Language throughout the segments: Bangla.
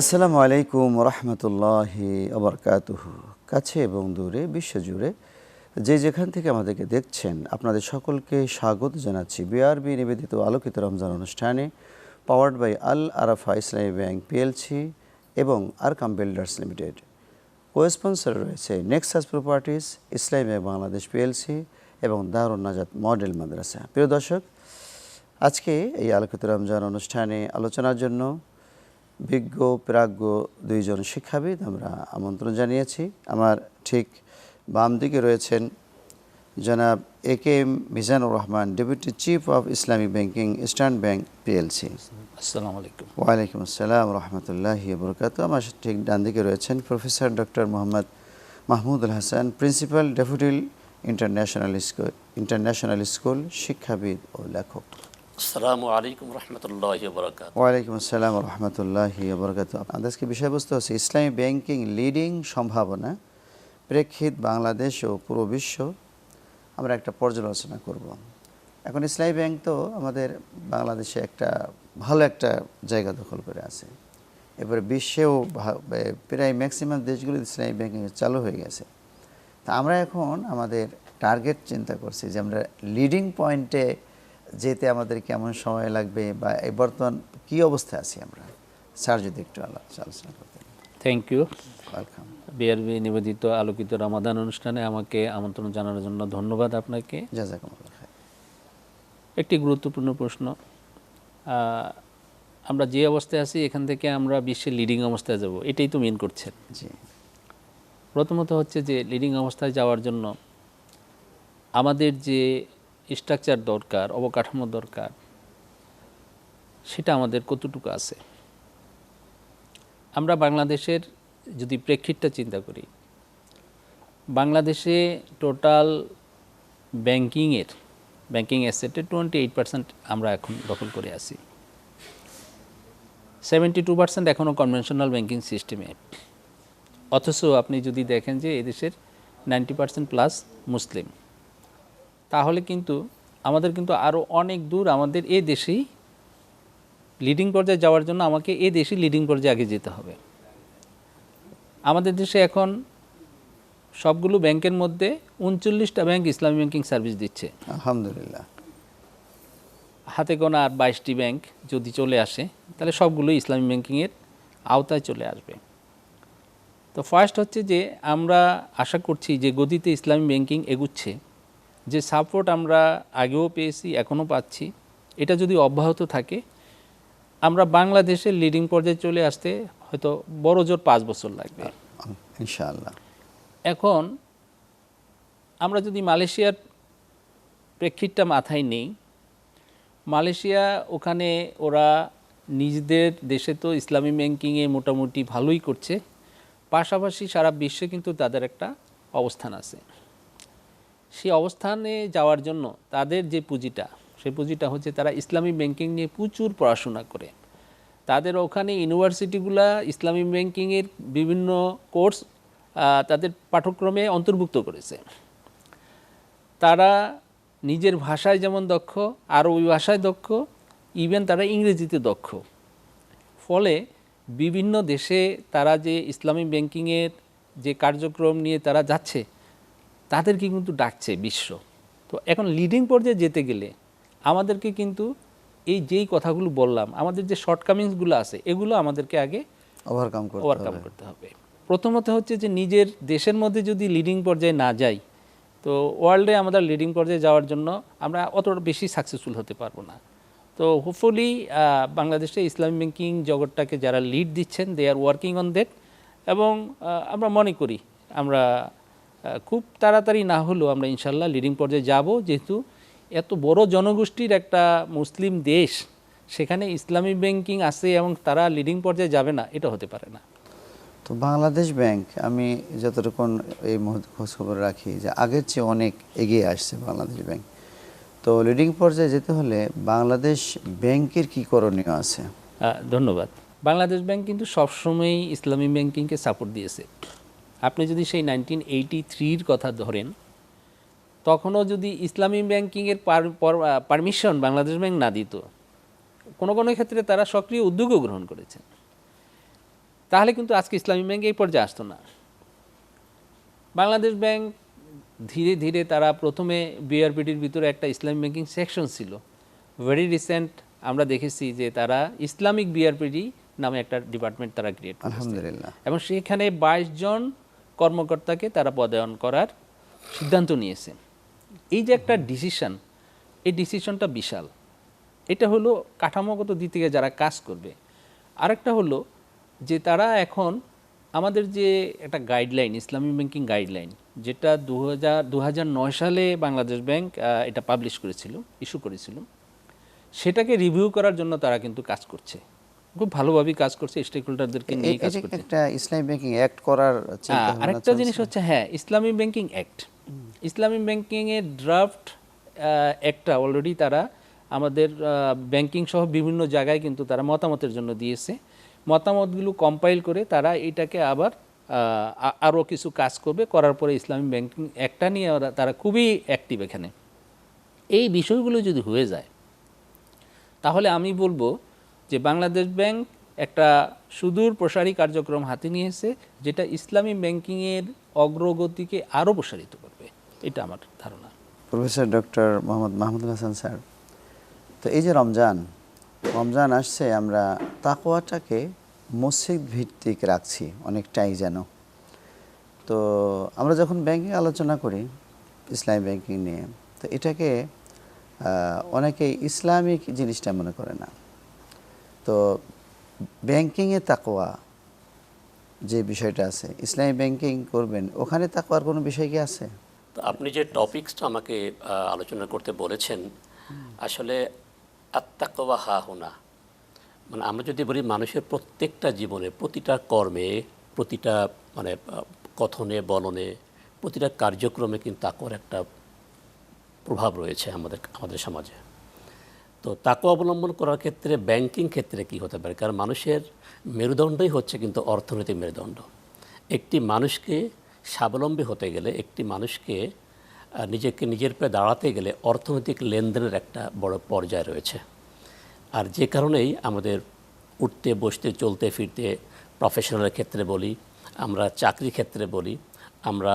আসসালামু আলাইকুম রহমতুল্লাহি আবরকাতুহ কাছে এবং দূরে, বিশ্বজুড়ে যে যেখান থেকে আমাদেরকে দেখছেন, আপনাদের সকলকে স্বাগত জানাচ্ছি বিআরবি নিবেদিত আলোকিত রমজান অনুষ্ঠানে powered by Al Arafah Islami bank PLC এবং আরকাম বিল্ডার্স লিমিটেড কোস্পন্সর রয়েছে nexus properties Islami bank Bangladesh PLC এবং দারুণ নাজাত মডেল মাদ্রাসা। প্রিয় দর্শক, আজকে এই আলোকিত রমজান অনুষ্ঠানে আলোচনার জন্য বিজ্ঞ প্রাজ্ঞ দুইজন শিক্ষাবিদ আমরা আমন্ত্রণ জানিয়েছি। আমার ঠিক বাম দিকে রয়েছেন জনাব A K M Mizanur Rahman deputy chief of Islamic banking Eastern Bank PLC আসসালামু আলাইকুম। ওয়ালাইকুম আসসালাম রহমতুল্লাহি বরকাত আমার ঠিক ডান দিকে রয়েছেন professor doctor Mohammad Mahmudul Hasan principal ডেপুটিল international school international school শিক্ষাবিদ ও লেখক। আসসালামু আলাইকুম রহমতুল্লাহ বরকাত ওয়ালাইকুম আসসালাম রহমতুল্লাহি বরকাত আজকে বিষয়বস্তু হচ্ছে ইসলামী ব্যাংকিং লিডিং সম্ভাবনা, প্রেক্ষিত বাংলাদেশ ও পুরো বিশ্ব। আমরা একটা পর্যালোচনা করব। এখন ইসলামী ব্যাংক তো আমাদের বাংলাদেশে একটা ভালো একটা জায়গা দখল করে আছে। এবারে বিশ্বেও প্রায় ম্যাক্সিমাম দেশগুলিতে ইসলামী ব্যাংকিং চালু হয়ে গেছে। তা আমরা এখন আমাদের টার্গেট চিন্তা করছি যে আমরা লিডিং পয়েন্টে যেতে আমাদের কেমন সময় লাগবে বা এই বর্তমান কী অবস্থায় আছি আমরা? স্যার যদি একটু আলো- আলোচনা করতেন। থ্যাংক ইউ ওয়েলকাম বিআরবি নিবেদিত আলোকিত রমাদান অনুষ্ঠানে আমাকে আমন্ত্রণ জানানোর জন্য ধন্যবাদ আপনাকে। একটি গুরুত্বপূর্ণ প্রশ্ন। আমরা যে অবস্থায় আছি এখান থেকে আমরা বিশ্বের লিডিং অবস্থায় যাব এটাই তো মেন করছেন। জি। প্রথমত হচ্ছে যে লিডিং অবস্থায় যাওয়ার জন্য আমাদের যে স্ট্রাকচার দরকার, অবকাঠামো দরকার, সেটা আমাদের কতটুকু আছে? আমরা বাংলাদেশের যদি প্রেক্ষিতটা চিন্তা করি, বাংলাদেশে টোটাল ব্যাংকিংয়ের ব্যাংকিং অ্যাসেটের টোয়েন্টি এইট পার্সেন্ট আমরা এখন দখল করে আছি। সেভেন্টি টু পার্সেন্ট এখনও কনভেনশনাল ব্যাংকিং সিস্টেমে অথচ আপনি যদি দেখেন যে এদেশের নাইনটি পার্সেন্ট প্লাস মুসলিম। তাহলে কিন্তু আমাদের কিন্তু আরও অনেক দূর আমাদের এ দেশেই লিডিং পর্যায়ে যাওয়ার জন্য আমাকে এ দেশে লিডিং পর্যায়ে আগে যেতে হবে। আমাদের দেশে এখন সবগুলো ব্যাংকের মধ্যে উনচল্লিশটা ব্যাংক ইসলামী ব্যাংকিং সার্ভিস দিচ্ছে। আলহামদুলিল্লাহ। হাতে গোনা আর বাইশটি ব্যাংক যদি চলে আসে তাহলে সবগুলোই ইসলামী ব্যাংকিংয়ের আওতায় চলে আসবে। তো ফার্স্ট হচ্ছে যে আমরা আশা করছি যে গদিতে ইসলামী ব্যাংকিং এগুচ্ছে। যে সাপোর্ট আমরা আগেও পেয়েছি এখনও পাচ্ছি এটা যদি অব্যাহত থাকে আমরা বাংলাদেশের লিডিং পর্যায়ে চলে আসতে হয়তো বড় জোর পাঁচ বছর লাগবে। ইনশাআল্লাহ। এখন আমরা যদি মালয়েশিয়ার প্রেক্ষিতটা মাথায় নেই মালয়েশিয়া ওখানে ওরা নিজেদের দেশে তো ইসলামী ব্যাংকিংয়ে মোটামুটি ভালোই করছে পাশাপাশি সারা বিশ্বে কিন্তু তাদের একটা অবস্থান আছে। সেই অবস্থানে যাওয়ার জন্য তাদের যে পুঁজিটা সেই পুঁজিটা হচ্ছে তারা ইসলামী ব্যাংকিং নিয়ে প্রচুর পড়াশোনা করে। তাদের ওখানে ইউনিভার্সিটিগুলা ইসলামী ব্যাংকিংয়ের বিভিন্ন কোর্স তাদের পাঠ্যক্রমে অন্তর্ভুক্ত করেছে। তারা নিজের ভাষায় যেমন দক্ষ, আর ওই ভাষায় দক্ষ, ইভেন তারা ইংরেজিতে দক্ষ। ফলে বিভিন্ন দেশে তারা যে ইসলামী ব্যাংকিংয়ের যে কার্যক্রম নিয়ে তারা যাচ্ছে তাদেরকে কিন্তু ডাকছে বিশ্ব। তো এখন লিডিং পর্যায়ে যেতে গেলে আমাদেরকে কিন্তু এই যেই কথাগুলো বললাম আমাদের যে শর্টকামিংসগুলো আছে এগুলো আমাদেরকে আগে ওভারকাম করতে ওভারকাম করতে হবে। প্রথমত হচ্ছে যে নিজের দেশের মধ্যে যদি লিডিং পর্যায়ে না যাই তো ওয়ার্ল্ডে আমাদের লিডিং পর্যায়ে যাওয়ার জন্য আমরা অতটা বেশি সাকসেসফুল হতে পারব না। তো হোপফুলি বাংলাদেশে ইসলামিক ব্যাংকিং জগৎটাকে যারা লিড দিচ্ছেন they are working on that এবং আমরা মনে করি আমরা খুব তাড়াতাড়ি না হলেও আমরা ইনশাল্লাহ লিডিং পর্যায়ে যাব। যেহেতু এত বড় জনগোষ্ঠীর একটা মুসলিম দেশ সেখানে ইসলামী ব্যাংকিং আছে এবং তারা লিডিং পর্যায়ে যাবে না এটা হতে পারে না। তো বাংলাদেশ ব্যাংক আমি যতটুকু এই মুহূর্তে খোঁজ খবর রাখি যে আগের চেয়ে অনেক এগিয়ে আসছে বাংলাদেশ ব্যাংক। তো লিডিং পর্যায়ে যেতে হলে বাংলাদেশ ব্যাংকের কি করণীয় আছে? ধন্যবাদ। বাংলাদেশ ব্যাংক কিন্তু সবসময়ই ইসলামী ব্যাংকিংকে সাপোর্ট দিয়েছে। আপনি যদি সেই নাইনটিন এইটি থ্রির কথা ধরেন তখনও যদি ইসলামী ব্যাংকিংয়ের পারমিশন বাংলাদেশ ব্যাংক না দিত কোনো কোনো ক্ষেত্রে তারা সক্রিয় উদ্যোগও গ্রহণ করেছেন। তাহলে কিন্তু আজকে ইসলামী ব্যাংক এই পর্যায়ে আসতো না। বাংলাদেশ ব্যাংক ধীরে ধীরে তারা প্রথমে বিআরপিটির ভিতরে একটা ইসলামী ব্যাংকিং সেকশন ছিল। ভেরি রিসেন্ট আমরা দেখেছি যে তারা ইসলামিক বিআরপিটি নামে একটা ডিপার্টমেন্ট তারা ক্রিয়েট আলহামদুলিল্লাহ। এবং সেখানে বাইশ জন কর্মকর্তাকে তারা পদায়ন করার সিদ্ধান্ত নিয়েছে। এই যে একটা ডিসিশন এই ডিসিশনটা বিশাল। এটা হলো কাঠামোগত দিক থেকে যারা কাজ করবে। আরেকটা হলো যে তারা এখন আমাদের যে একটা গাইডলাইন ইসলামী ব্যাংকিং গাইডলাইন যেটা দু হাজার সালে বাংলাদেশ ব্যাংক এটা পাবলিশ করেছিল ইস্যু করেছিল। সেটাকে রিভিউ করার জন্য তারা কিন্তু কাজ করছে। খুব ভালোভাবেই কাজ করছে স্টেক হোল্ডারদেরকে নিয়ে কাজ করছে। একটা ইসলামী ব্যাংকিং অ্যাক্ট করার চিন্তা আরেকটা জিনিস হচ্ছে হ্যাঁ Islami banking act Islami banking এর ড্রাফট একটা অলরেডি তারা আমাদের ব্যাংকিং সহ বিভিন্ন জায়গায় কিন্তু তারা মতামতের জন্য দিয়েছে। মতামতগুলো কম্পাইল করে তারা এটাকে আবার আরও কিছু কাজ করবে করার পরে ইসলামী ব্যাংকিং একটা নিয়ে তারা খুবই অ্যাক্টিভ এখানে। এই বিষয়গুলো যদি হয়ে যায় তাহলে আমি বলব যে বাংলাদেশ ব্যাংক একটা সুদূর প্রসারী কার্যক্রম হাতে নিয়েছে, যেটা ইসলামী ব্যাংকিংয়ের অগ্রগতিকে আরও প্রসারিত করবে। এটা আমার ধারণা। Professor doctor Mohammad Mahmudul Hasan sir, তো এই যে রমজান রমজান আসছে, আমরা তাকোয়াটাকে মসজিদ ভিত্তিক রাখছি অনেকটাই যেন। তো আমরা যখন ব্যাংকিং আলোচনা করি, ইসলামী ব্যাংকিং নিয়ে, তো এটাকে অনেকে ইসলামিক জিনিসটা মনে করে না। তো ব্যাংকিংয়ে তাকোয়া যে বিষয়টা আছে ইসলামী ব্যাংকিং করবেন ওখানে তাকোয়ার কোনো বিষয় কি আছে? তো আপনি যে টপিকসটা আমাকে আলোচনা করতে বলেছেন আসলে আত্মাকওয়া হা হোনা মানে আমরা যদি বলি মানুষের প্রত্যেকটা জীবনে প্রতিটা কর্মে প্রতিটা মানে কথনে বলনে প্রতিটা কার্যক্রমে কিন্তু তাকওয়ার একটা প্রভাব রয়েছে আমাদের আমাদের সমাজে। তো তাকে অবলম্বন করার ক্ষেত্রে ব্যাংকিং ক্ষেত্রে কি হতে পারে? কারণ মানুষের মেরুদণ্ডই হচ্ছে কিন্তু অর্থনৈতিক মেরুদণ্ড। একটি মানুষকে স্বাবলম্বী হতে গেলে, একটি মানুষকে নিজেকে নিজের পায়ে দাঁড়াতে গেলে অর্থনৈতিক লেনদেনের একটা বড় পর্যায় রয়েছে। আর যে কারণেই আমাদের উঠতে, বসতে, চলতে, ফিরতে প্রফেশনালের ক্ষেত্রে বলি, আমরা চাকরি ক্ষেত্রে বলি, আমরা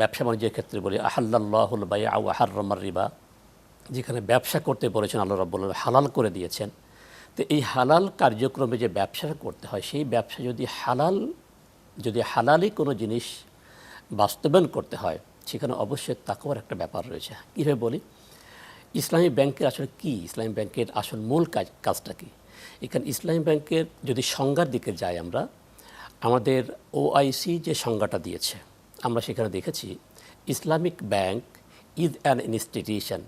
ব্যবসা বাণিজ্যের ক্ষেত্রে বলি আহাল্লাহুল বাই আউ আহার রমার রিবা যেখানে ব্যবসা করতে বলেছেন, আল্লাহ রাব্বুল হালাল করে দিয়েছেন। তো এই হালাল কার্যক্রমে যে ব্যবসাটা করতে হয়, সেই ব্যবসা যদি হালাল, যদি হালালি কোনো জিনিস বাস্তবায়ন করতে হয়, সেখানে অবশ্যই তাকওয়ার একটা ব্যাপার রয়েছে। কীভাবে বলি? ইসলামী ব্যাংকের আসলে কি? ইসলামী ব্যাংকের আসল মূল কাজ, কাজটা কী? এখানে ইসলামী ব্যাংকের যদি সংজ্ঞার দিকে যাই আমরা, আমাদের ওআইসি যে সংজ্ঞাটা দিয়েছে, আমরা সেখানে দেখেছি, Islamic bank is an institution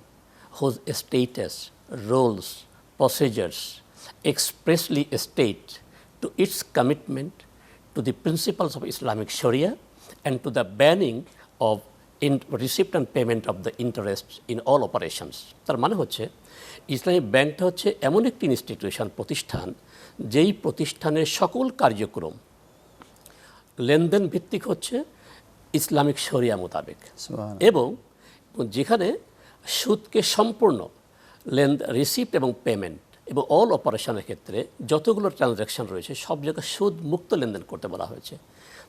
whose status, roles, procedures expressly state to its commitment to the principles of Islamic Sharia and to the banning of in receipt and payment of the interest in all operations তার মানে হচ্ছে ইসলামী ব্যাংকটা হচ্ছে এমন একটি ইনস্টিটিউশন প্রতিষ্ঠান যেই প্রতিষ্ঠানের সকল কার্যক্রম লেনদেন ভিত্তিক হচ্ছে ইসলামিক শরিয়া মোতাবেক এবং যেখানে সুদকে সম্পূর্ণ লেন রিসিপ্ট এবং পেমেন্ট এবং অল অপারেশনের ক্ষেত্রে যতগুলো ট্রানজ্যাকশন রয়েছে, সব জায়গায় সুদ মুক্ত লেনদেন করতে বলা হয়েছে।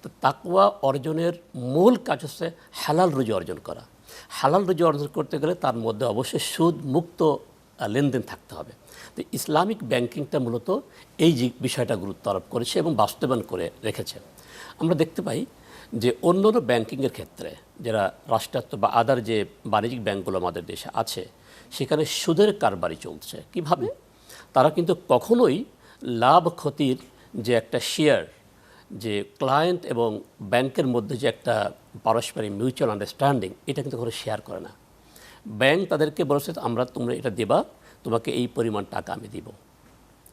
তো তাকুয়া অর্জনের মূল কাজ হচ্ছে হালাল রুজি অর্জন করা। হালাল রুজি অর্জন করতে গেলে তার মধ্যে অবশ্যই সুদ মুক্ত লেনদেন থাকতে হবে। তো ইসলামিক ব্যাংকিংটা মূলত এই বিষয়টা গুরুত্ব আরোপ করেছে এবং বাস্তবায়ন করে রেখেছে। আমরা দেখতে পাই যে অন্য অন্য ব্যাংকিংয়ের ক্ষেত্রে যারা রাষ্ট্রায়ত্ত বা আদার যে বাণিজ্যিক ব্যাংকগুলো আমাদের দেশে আছে, সেখানে সুদের কারবারি চলছে। কীভাবে তারা কিন্তু কখনোই লাভ ক্ষতির যে একটা শেয়ার যে ক্লায়েন্ট এবং ব্যাংকের মধ্যে যে একটা পারস্পরিক মিউচুয়াল আন্ডারস্ট্যান্ডিং এটা কিন্তু কখনো শেয়ার করে না। ব্যাংক তাদেরকে বলেছে আমরা তোমরা এটা দেবা, তোমাকে এই পরিমাণ টাকা আমি দিব।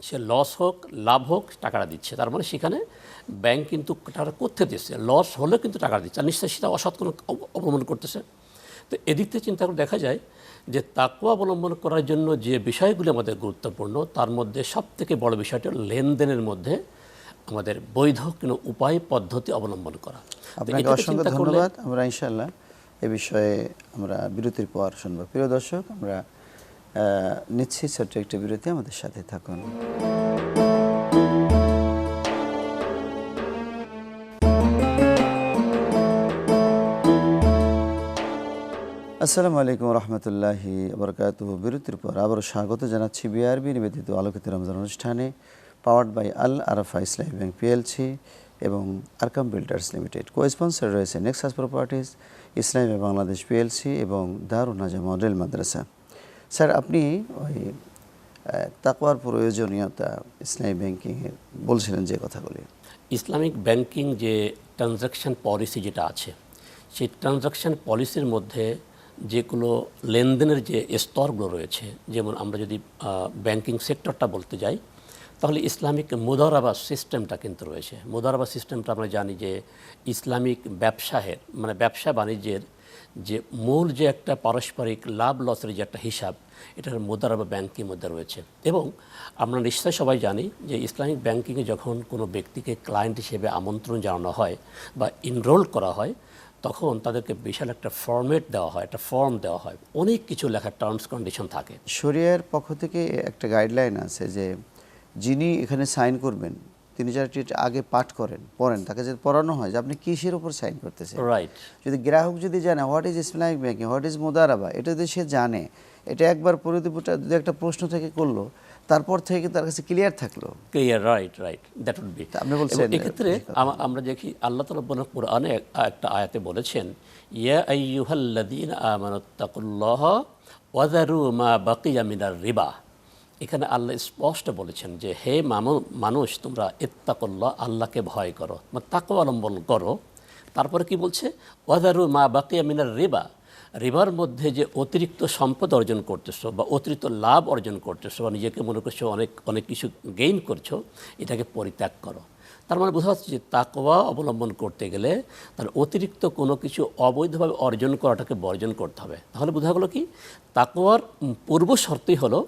সে লস হোক লাভ হোক টাকাটা দিচ্ছে। তার মানে সেখানে ব্যাংক কিন্তু টাকাটা করতে দিচ্ছে? লস হলেও কিন্তু টাকা দিচ্ছে। আর নিশ্চয়ই সেটা অসৎ কোনো অব- অবলম্বন করতেছে। তো এদিক থেকে চিন্তা করে দেখা যায় যে তাকুয়া অবলম্বন করার জন্য যে বিষয়গুলি আমাদের গুরুত্বপূর্ণ তার মধ্যে সব থেকে বড় বিষয়টি লেনদেনের মধ্যে আমাদের বৈধ কোনো উপায় পদ্ধতি অবলম্বন করা। আপনাকে অসংখ্য ধন্যবাদ। আমরা ইনশাল্লাহ এ বিষয়ে আমরা বিরতির পর শুনব। প্রিয় দর্শক আমরা নিচ্ছি ছোট্ট একটি বিরতি, আমাদের সাথে থাকুন। আসসালামু আলাইকুম রহমতুল্লাহি বরকাত বিরতির পর আবার স্বাগত জানাচ্ছি বিআরবি নিবেদিত আলোকিত রমজান অনুষ্ঠানে powered by Al Arafah Islami bank PLC এবং Arkam builders limited. Cosponsor রয়েছে nexus properties Islami Bangladesh PLC এবং দারুণ নাজা মডেল মাদ্রাসা। স্যার, আপনি ওই তাকওয়ার প্রয়োজনীয়তা ইসলামী ব্যাংকিংয়ে বলছিলেন যে কথাগুলি। ইসলামিক ব্যাংকিং যে ট্রানজাকশন পলিসি যেটা আছে, সেই ট্রানজাকশান পলিসির মধ্যে যেগুলো লেনদেনের যে স্তরগুলো রয়েছে, যেমন আমরা যদি ব্যাংকিং সেক্টরটা বলতে যাই, তাহলে ইসলামিক মুদারাবা সিস্টেমটা কিন্তু রয়েছে। মুদারাবা সিস্টেমটা আমরা জানি যে ইসলামিক ব্যবসায়ের মানে ব্যবসা বাণিজ্যের যে মূল যে একটা পারস্পরিক লাভ লসের যে একটা হিসাব, এটার মুদারাবা ব্যাংকের মধ্যে রয়েছে। এবং আমরা নিশ্চয় সবাই জানি যে ইসলামিক ব্যাংকিংয়ে যখন কোনো ব্যক্তিকে ক্লায়েন্ট হিসেবে আমন্ত্রণ জানানো হয় বা ইনরোল করা হয়, তখন তাদেরকে বিশাল একটা ফর্মেট দেওয়া হয়, একটা ফর্ম দেওয়া হয়। অনেক কিছু লেখা টার্মস কন্ডিশন থাকে। শরিয়ার পক্ষ থেকে একটা গাইডলাইন আছে যে যিনি এখানে সাইন করবেন তিনি যারা আগে পাঠ করেন পড়েন তাকে যদি পড়ানো হয় যে আপনি কিসের উপর সাইন করতেছেন? রাইট যদি গ্রাহক যদি জানে what is Islamic banking what is মোদারাবা এটা যদি সে জানে এটা একবার পরিদীপটা যদি একটা প্রশ্ন থেকে করল তারপর থেকে কিন্তু তার কাছে ক্লিয়ার থাকল। Clear right right that would be আপনি বলছেন, এক্ষেত্রে আমরা দেখি আল্লাহ তালা বলেন কোরআনে এক- একটা আয়াতে বলেছেন ইয়া আইয়ুহাল্লাযীন আমানুত্তাকুল্লাহ ওয়াজারু মা বাকিয়া মিনার রিবা। এখানে আল্লাহ স্পষ্ট বলেছেন যে, হে মানুষ, তোমরা ইত্তাকুল্লাহ, আল্লাহকে ভয় করো তাকে অবলম্বন করো। তারপরে কি বলছে? ওয়াদারু মা বাকিয়া মিনার রিবা। রিবার মধ্যে যে অতিরিক্ত সম্পদ অর্জন করতেছো, বা অতিরিক্ত লাভ অর্জন করতেছো, বা নিজেকে মনে করছ অনেক অনেক কিছু গেইন করছ, এটাকে পরিত্যাগ করো। তার মানে বোঝা যাচ্ছে যে তাকোয়া অবলম্বন করতে গেলে তার অতিরিক্ত কোনো কিছু অবৈধভাবে অর্জন করাটাকে বর্জন করতে হবে। তাহলে বোঝা গেলো কি? তাকোয়ার পূর্ব শর্তই হলো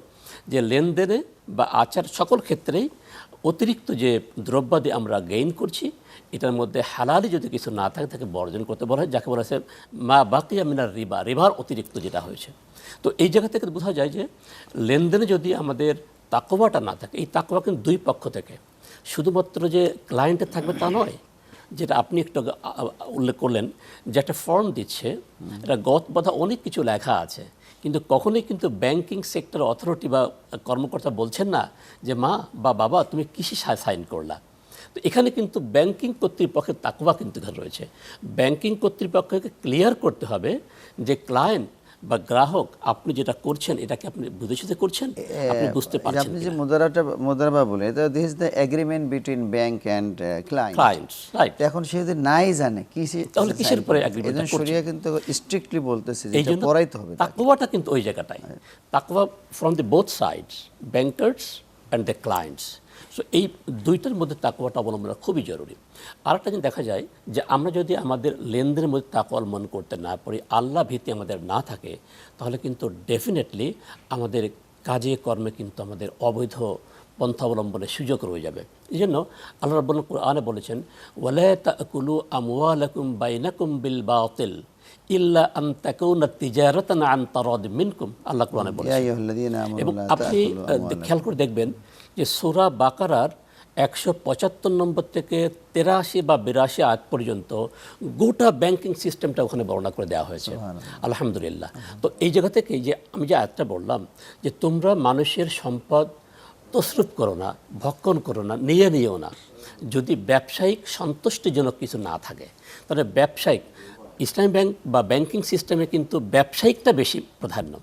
যে লেনদেনে বা আচার সকল ক্ষেত্রেই অতিরিক্ত যে দ্রব্যাদি আমরা গেইন করছি এটার মধ্যে হালালি যদি কিছু না থাকে তাকে বর্জন করতে বলা হয় যাকে বলা হয়েছে মা বাকিয়া মিনার রিবা রিবার অতিরিক্ত যেটা হয়েছে। তো এই জায়গা থেকে বোঝা যায় যে লেনদেনে যদি আমাদের তাকওয়াটা না থাকে এই তাকওয়া কিন্তু দুই পক্ষ থেকে। শুধুমাত্র যে ক্লায়েন্টের থাকবে তা নয় যেটা আপনি একটু উল্লেখ করলেন যে একটা ফর্ম দিচ্ছে এটা গত বাধা অনেক কিছু লেখা আছে। কিন্তু কখনোই কিন্তু ব্যাংকিং সেক্টর অথরিটি বা কর্মকর্তা বলছেন না যে, মা বা বাবা, তুমি কিসে সাইন করলা? তো এখানে কিন্তু ব্যাংকিং কর্তৃপক্ষের তাকুবা কিন্তু এখানে রয়েছে। ব্যাংকিং কর্তৃপক্ষকে ক্লিয়ার করতে হবে যে ক্লায়েন্ট বা গ্রাহক আপনি যেটা করছেন এটাকে আপনি বুঝে সুঝে করছেন আপনি বুঝতে পারছেন আপনি যে মুদারাটা মুদারাবা বলে এটা this the agreement between bank and client clients right এখন সে যদি নাই জানে কিসে তাহলে কিসের পরে agreement টা করছে? শরিয়া কিন্তু স্ট্রিক্টলি বলতেছে যে পড়াইতে হবে তাকে। তাকওয়াটা কিন্তু ওই জায়গাটাই তাকওয়া from the both sides bankers and the clients so এই দুইটার মধ্যে তাকওয়াটা অবলম্বন করা খুবই জরুরি। আরেকটা জিনিস দেখা যায় যে আমরা যদি আমাদের লেনদেনের মধ্যে তাকওয়া অবলম্বন করতে না পারি আল্লাহ ভীতি আমাদের না থাকে তাহলে কিন্তু ডেফিনেটলি আমাদের কাজে কর্মে কিন্তু আমাদের অবৈধ পন্থা অবলম্বনের সুযোগ রয়ে যাবে। এই জন্য আল্লাহ রব্বুল কোরআনে বলেছেন ওয়ালা তাকুলু আমওয়ালাকুম বাইনাকুম বিল বাতিল ইল্লা আন তাকুনা তিজারাতান আন তারাদ মিনকুম। আল্লাহ কোরআনে বলেছেন। এবং আপনি। খেয়াল করে দেখবেন যে সূরা বাকারার একশো পঁচাত্তর নম্বর থেকে তেরাশি বা বিরাশি আয়াত পর্যন্ত গোটা ব্যাংকিং সিস্টেমটা ওখানে বর্ণনা করে দেওয়া হয়েছে। আলহামদুলিল্লাহ। তো এই জায়গা থেকে যে আমি যে আয়াতটা বললাম যে তোমরা মানুষের সম্পদ তসরুপ করো না ভক্ষণ করো না নিয়ে নিও না। যদি ব্যবসায়িক সন্তুষ্টিজনক কিছু না থাকে তাহলে ব্যবসায়িক ইসলামী ব্যাংক বা ব্যাংকিং সিস্টেমে কিন্তু ব্যবসায়িকটা বেশি প্রাধান্য।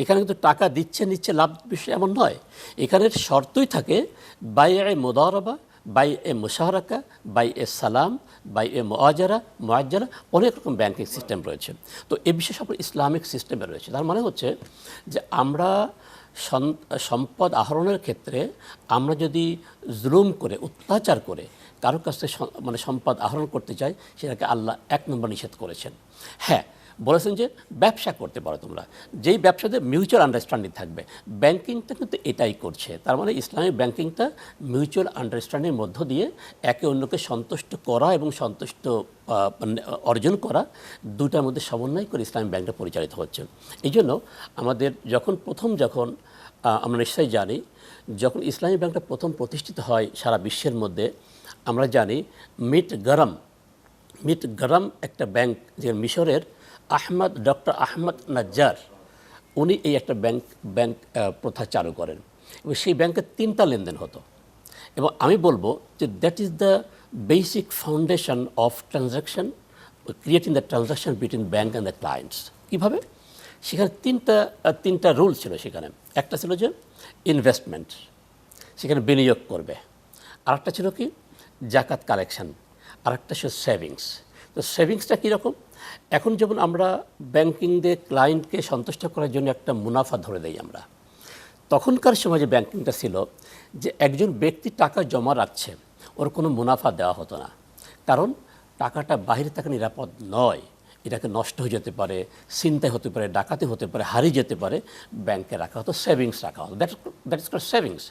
এখানে কিন্তু টাকা দিচ্ছে, নিচ্ছে, লাভ বিষয় এমন নয়। এখানের শর্তই থাকে বাই এ মোদারবা বাই এ মুশারাকা বাই এ সালাম বাই এ মোয়াজারা মোয়াজ্জারা অনেক রকম ব্যাংকিং সিস্টেম রয়েছে। তো এ বিষয়ে সব ইসলামিক সিস্টেমে রয়েছে। তার মানে হচ্ছে যে আমরা সম্পদ আহরণের ক্ষেত্রে আমরা যদি জুলুম করে, অত্যাচার করে কারও কাছ থেকে মানে সম্পদ আহরণ করতে চাই, সেটাকে আল্লাহ এক নম্বর নিষেধ করেছেন। হ্যাঁ বলেছেন যে ব্যবসা করতে পারো তোমরা। যেই ব্যবসাতে মিউচুয়াল আন্ডারস্ট্যান্ডিং থাকবে ব্যাংকিংটা কিন্তু এটাই করছে। তার মানে ইসলামিক ব্যাংকিংটা মিউচুয়াল আন্ডারস্ট্যান্ডিংয়ের মধ্য দিয়ে একে অন্যকে সন্তুষ্ট করা এবং সন্তুষ্ট মানে, অর্জন করা দুটার মধ্যে সমন্বয় করে ইসলামিক ব্যাংকটা পরিচালিত হচ্ছে। এই জন্য আমাদের যখন প্রথম যখন আমরা নিশ্চয়ই জানি যখন ইসলামী ব্যাংকটা প্রথম প্রতিষ্ঠিত হয় সারা বিশ্বের মধ্যে আমরা জানি মিট গরম মিট গরম একটা ব্যাংক যে মিশরের আহমদ, ডক্টর আহমদ নাজ্জার, উনি এই একটা ব্যাংক ব্যাংক প্রথা চালু করেন। এবং সেই ব্যাংকে তিনটা লেনদেন হতো। এবং আমি বলব যে that is the basic foundation of transaction creating the transaction between bank and the clients কীভাবে? সেখানে তিনটা তিনটা রুল ছিল সেখানে। একটা ছিল যে ইনভেস্টমেন্ট সেখানে বিনিয়োগ করবে। আরেকটা ছিল কি? জাকাত কালেকশন আরেকটা ছিল সেভিংস তো সেভিংসটা কীরকম? এখন যেমন আমরা ব্যাংকিং দিয়ে ক্লায়েন্টকে সন্তুষ্ট করার জন্য একটা মুনাফা ধরে দেই আমরা, তখনকার সময় যে ব্যাংকিংটা ছিল যে একজন ব্যক্তি টাকা জমা রাখছে, ওর কোনো মুনাফা দেওয়া হতো না। কারণ টাকাটা বাহিরে থাকা নিরাপদ নয়। এটাকে নষ্ট হয়ে যেতে পারে চিন্তায় হতে পারে ডাকাতি হতে পারে হারিয়ে যেতে পারে ব্যাংকে রাখা হতো সেভিংস রাখা হতো। That that is call savings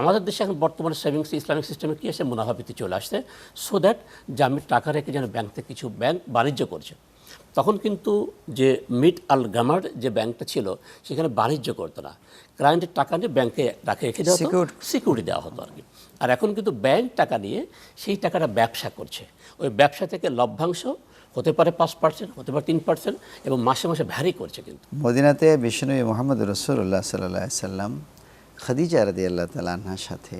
আমাদের দেশে এখন বর্তমানে সেভিংস ইসলামিক সিস্টেমে কী আসে মুনাফা বৃত্তি চলে আসছে। সো দ্যাট যে আমি টাকা রেখে যেন ব্যাংক থেকে কিছু ব্যাংক বাণিজ্য করছে। তখন কিন্তু যে মিট আল গামার যে ব্যাংকটা ছিল সেখানে বাণিজ্য করতো না। ক্লায়েন্টের টাকা নিয়ে ব্যাংকে রাখে রেখে দেওয়া হতো। সিকিউরিটি দেওয়া হতো আর কি। আর এখন কিন্তু ব্যাংক টাকা নিয়ে সেই টাকাটা ব্যবসা করছে। ওই ব্যবসা থেকে লভ্যাংশ হতে পারে পাঁচ পার্সেন্ট হতে পারে তিন পার্সেন্ট এবং মাসে মাসে ভ্যারি করছে কিন্তু। মদিনাতে বিষ্ণু মোহাম্মদ রসুল্লাহ সাল্লাহ সাল্লাম খাদিজা রাদি আল্লাহ তালাহার সাথে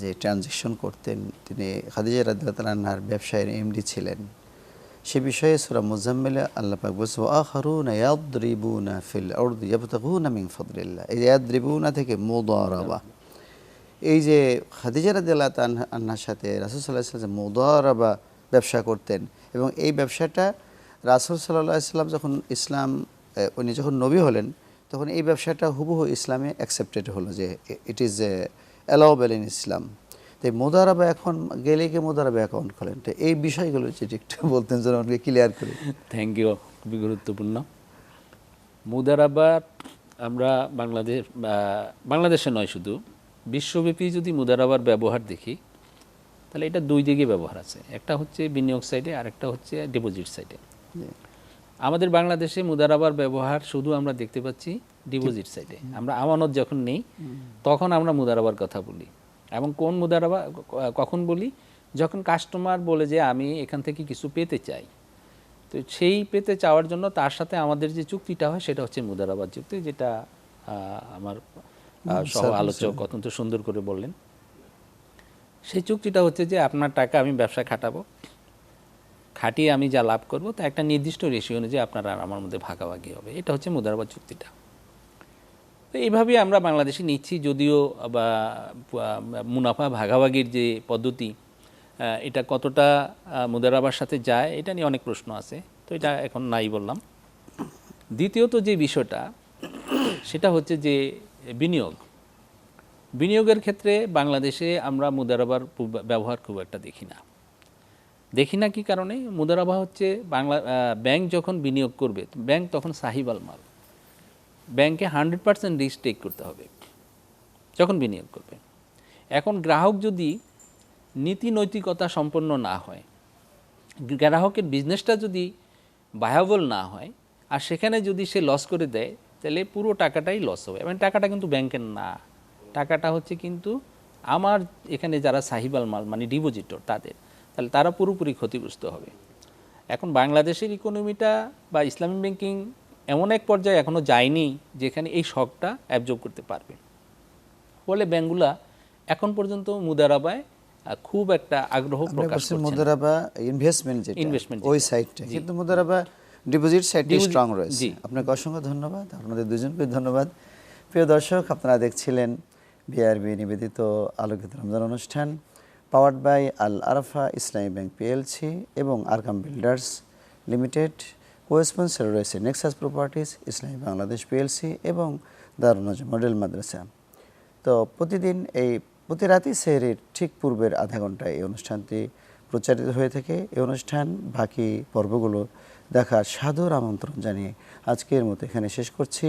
যে ট্রানজেকশন করতেন, তিনি খাদিজা রাদি আল্লাহ ব্যবসায়ের এমডি ছিলেন। সে বিষয়ে সুরা মুজাম্মিলে আল্লাহ পাক বলছে আখারুন ইয়াদরিবুনা ফিল আরদি ইয়াবতাগুনা মিন ফাদলিল্লাহ। এই ইয়াদরিবুনা থেকে মুদারাবা। এই যে খাদিজা রাদিয়াল্লাহ আন্নার সাথে রাসুল সাল্লাহ সাল্লাম মুদারাবা ব্যবসা করতেন। এবং এই ব্যবসাটা রাসুল সাল্লাহ ইসলাম যখন ইসলাম উনি যখন নবী হলেন, তখন এই ব্যবসাটা হুবহু ইসলামে অ্যাকসেপ্টেড হলো যে it is allowable in Islam তো এই মোদারাবা এখন গেলে গিয়ে মোদারাবা অ্যাকাউন্ট খোলেন। তো এই বিষয়গুলো যদি একটু বলতেন যেন আমাকে ক্লিয়ার করি। থ্যাংক ইউ খুবই গুরুত্বপূর্ণ। মুদারাবার আমরা বাংলাদেশ বাংলাদেশে নয় শুধু, বিশ্বব্যাপী যদি মুদারাবার ব্যবহার দেখি তাহলে এটা দুই দিকে ব্যবহার আছে। একটা হচ্ছে বিনিয়োগ সাইডে আর একটা হচ্ছে ডিপোজিট সাইডে। আমাদের বাংলাদেশে মুদারাবার ব্যবহার শুধু আমরা দেখতে পাচ্ছি ডিপোজিট সাইডে। আমরা আমানত যখন নেই তখন আমরা মুদারাবার কথা বলি। এবং কোন মুদারাবা কখন বলি? যখন কাস্টমার বলে যে আমি এখান থেকে কিছু পেতে চাই। তো সেই পেতে চাওয়ার জন্য তার সাথে আমাদের যে চুক্তিটা হয় সেটা হচ্ছে মুদারাবাদ চুক্তি যেটা আমার সহ আলোচক অত্যন্ত সুন্দর করে বললেন। সেই চুক্তিটা হচ্ছে যে আপনার টাকা আমি ব্যবসা খাটাবো। খাটিয়ে আমি যা লাভ করব, তা একটা নির্দিষ্ট রেশিও অনুযায়ী আপনার আর আমার মধ্যে ভাগাভাগি হবে। এটা হচ্ছে মুদারাবাদ চুক্তিটা। তো এইভাবেই আমরা বাংলাদেশে নিচ্ছি, যদিও বা মুনাফা ভাগাভাগির যে পদ্ধতি এটা কতটা মুদারাবার সাথে যায়, এটা নিয়ে অনেক প্রশ্ন আছে। তো এটা এখন নাই বললাম। দ্বিতীয়ত যে বিষয়টা, সেটা হচ্ছে যে বিনিয়োগ। বিনিয়োগের ক্ষেত্রে বাংলাদেশে আমরা মুদারাবার ব্যবহার খুব একটা দেখি না। দেখি না কি কারণে? মুদারাবা হচ্ছে বাংলা ব্যাংক যখন বিনিয়োগ করবে, ব্যাংক তখন সাহিবাল মাল। ব্যাংকে হান্ড্রেড পার্সেন্ট রিস্ক টেক করতে হবে যখন বিনিয়োগ করবে। এখন গ্রাহক যদি নীতি নৈতিকতা সম্পন্ন না হয়, গ্রাহকের বিজনেসটা যদি ভায়াবল না হয়, আর সেখানে যদি সে লস করে দেয়, তাহলে পুরো টাকাটাই লস হবে। এবং টাকাটা কিন্তু ব্যাংকের না। টাকাটা হচ্ছে কিন্তু আমার এখানে যারা সাহিবাল মাল মানে ডিপোজিটর তাদের তাহলে তারা পুরোপুরি ক্ষতিগ্রস্ত হবে। এখন বাংলাদেশের ইকোনমিটা বা ইসলামিক ব্যাংকিং এমন এক পর্যায়ে এখনও যায়নি যেখানে এই শখটা অ্যাবজর্ব করতে পারবে। ফলে ব্যাংকগুলা এখন পর্যন্ত মুদারাবায় খুব একটা আগ্রহ প্রকাশ করছে মুদারাবা ইনভেস্টমেন্ট যেটা Investment ওই সাইডটা কিন্তু মুদারাবা ডিপোজিট সাইডটি স্ট্রং রয়েছে। আপনাকে অসংখ্য ধন্যবাদ। আপনাদের দুজনকে ধন্যবাদ। প্রিয় দর্শক আপনারা দেখছিলেন বিআরবি নিবেদিত আলোকিত রমজান অনুষ্ঠান powered by Al Arafah Islami bank PLC এবং Arkam builders limited cosponsor রয়েছে nexus properties Islami Bangladesh PLC এবং দারুনজ মডেল মাদ্রাসা তো প্রতিদিন এই, প্রতি রাতেই সেহরির ঠিক পূর্বের আধা ঘন্টায় এই অনুষ্ঠানটি প্রচারিত হয়ে থাকে। এই অনুষ্ঠান, বাকি পর্বগুলো দেখার সাদর আমন্ত্রণ জানিয়ে আজকের মতো এখানে শেষ করছি।